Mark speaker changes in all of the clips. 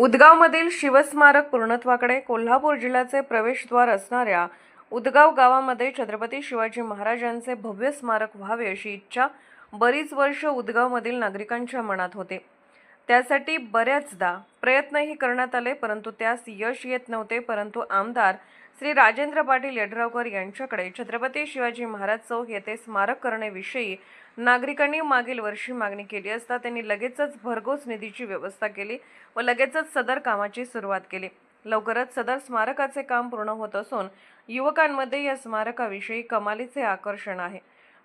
Speaker 1: उदगावमधील शिवस्मारक पूर्णत्वाकडे कोल्हापूर जिल्ह्याचे प्रवेशद्वार असणाऱ्या उदगाव गावामध्ये छत्रपती शिवाजी महाराजांचे भव्य स्मारक व्हावे अशी इच्छा बरीच वर्ष उदगावमधील नागरिकांच्या मनात होते. त्यासाठी बऱ्याचदा प्रयत्नही करण्यात आले परंतु त्यास यश येत नव्हते. परंतु आमदार श्री राजेंद्र पाटील यड्रावकर यांच्याकडे छत्रपती शिवाजी महाराज चौक येथे स्मारक करण्याविषयी नागरिकांनी मागील वर्षी मागणी केली असता त्यांनी लगेचच भरघोस निधीची व्यवस्था केली व लगेचच सदर कामाची सुरुवात केली. लवकरच सदर स्मारकाचे काम पूर्ण होत असून युवकांमध्ये या स्मारकाविषयी कमालीचे आकर्षण आहे.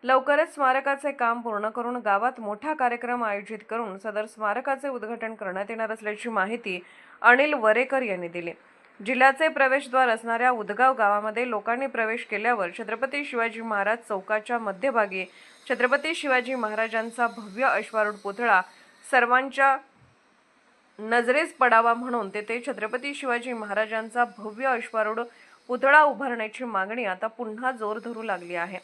Speaker 1: लवकरच स्मारकाचे काम पूर्ण करून गावात मोठा कार्यक्रम आयोजित करून सदर स्मारकाचे उद्घाटन करण्यात येणार असल्याची माहिती अनिल वरेकर यांनी दिली. जिल्ह्याचे प्रवेशद्वार असणाऱ्या उदगाव गावामध्ये लोकांनी प्रवेश केल्यावर छत्रपती शिवाजी महाराज चौकाच्या मध्यभागी छत्रपती शिवाजी महाराजांचा भव्य अश्वारूढ पुतळा सर्वांच्या नजरेस पडावा म्हणून तेथे छत्रपती शिवाजी महाराजांचा भव्य अश्वारूढ पुतळा उभारण्याची मागणी आता पुन्हा जोर धरू लागली आहे.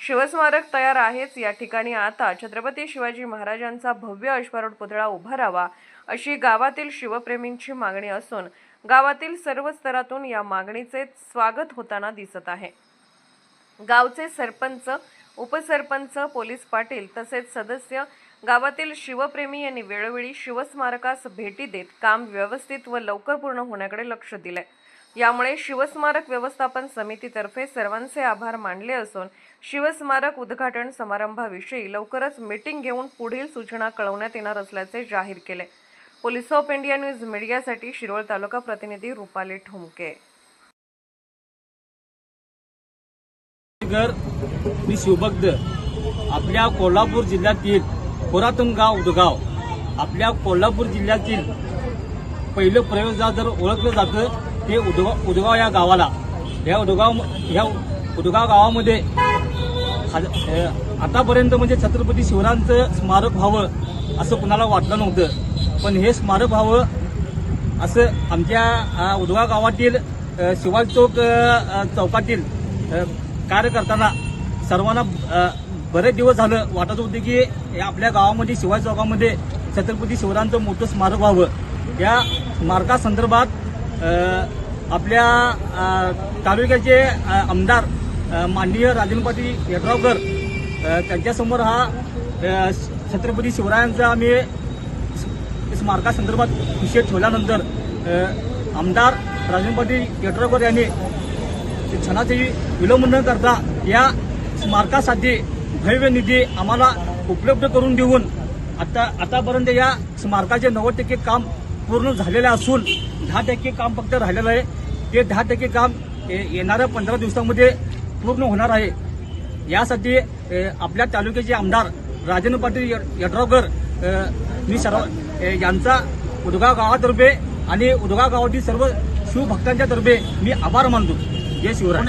Speaker 1: शिवस्मारक तयार आहेच. या ठिकाणी आता छत्रपती शिवाजी महाराजांचा भव्य अश्वारूढ पुतळा उभारावा अशी गावातील शिवप्रेमींची मागणी असून गावातील सर्व स्तरातून या मागणीचे स्वागत होताना दिसत आहे. गावचे सरपंच उपसरपंच पोलीस पाटील तसेच सदस्य गावातील शिवप्रेमी यांनी वेळोवेळी शिवस्मारकास भेटी देत काम व्यवस्थित व लवकर पूर्ण होण्याकडे लक्ष दिलंय यामुळे शिवस्मारक व्यवस्थापन समितीतर्फे सर्वांचे आभार मानले असून शिवस्मारक उद्घाटन समारंभाविषयी लवकरच मीटिंग घेऊन पुढील सूचना कळवण्यात येणार असल्याचे जाहीर केले. पोलीस ऑफ इंडिया न्यूज मीडियासाठी शिरोळ तालुका प्रतिनिधी रुपाली ठुमके.
Speaker 2: मी शिवभक्त. आपल्या कोल्हापूर जिल्ह्यातील पुरातन गाव उदगाव. आपल्या कोल्हापूर जिल्ह्यातील पहिलं प्रयोगजा जर ओळखलं जातं ते उदगाव उदगाव या गावाला. या उदगाव या उदगाव गावामध्ये आतापर्यंत म्हणजे छत्रपती शिवरायांचं स्मारक व्हावं असं कुणाला वाटलं नव्हतं. पण हे स्मारक व्हावं असं आमच्या उदगा गावातील शिवाजी चौक चौकातील कार्य करताना सर्वांना बरेच दिवस झालं वाटत होते की या आपल्या गावामध्ये शिवाजी चौकामध्ये छत्रपती शिवरायांचं मोठं स्मारक व्हावं. या स्मारकासंदर्भात आपल्या तालुक्याचे आमदार माननीय राजेंद्र पाटील यड्रावकर त्यांच्यासमोर हा छत्रपती शिवरायांचा आम्ही स्मारकासंदर्भात विषय ठेवल्यानंतर आमदार राजेंद्र पाटील यड्रावकर यांनी क्षणाचे विलंब न करता या स्मारकासाठी भव्य निधी आम्हाला उपलब्ध करून देऊन आता आतापर्यंत या स्मारकाचे नव्वद टक्के काम पूर्ण झालेले असून दहा टक्के काम फक्त राहिलेलं आहे. ते दहा टक्के काम ए- येणाऱ्या पंधरा दिवसामध्ये पूर्ण होणार आहे. यासाठी आपल्या तालुक्याचे आमदार राजेंद्र पाटील य- यड्रावकर मी सर्व यांचा उदगाव गावातर्फे आणि उदगाव गावातील सर्व शिवभक्तांच्या तर्फे मी आभार मानतो. जय शिवराय.